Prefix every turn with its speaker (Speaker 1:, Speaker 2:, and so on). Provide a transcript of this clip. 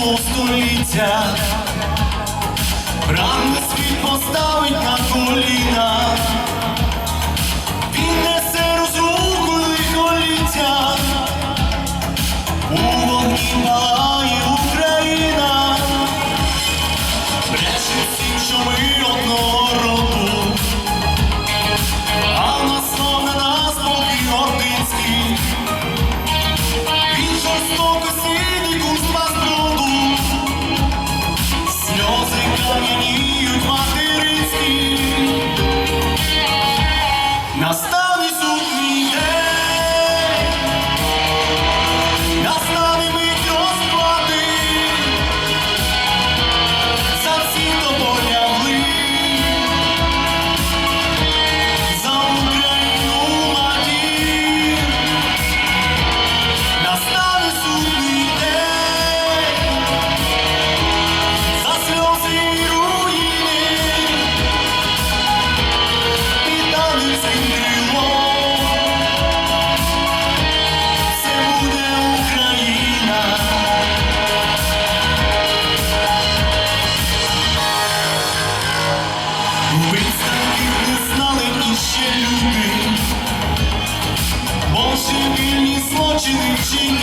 Speaker 1: минулого століття, Ранний світ поставить на коліна. Більні злочини вчинять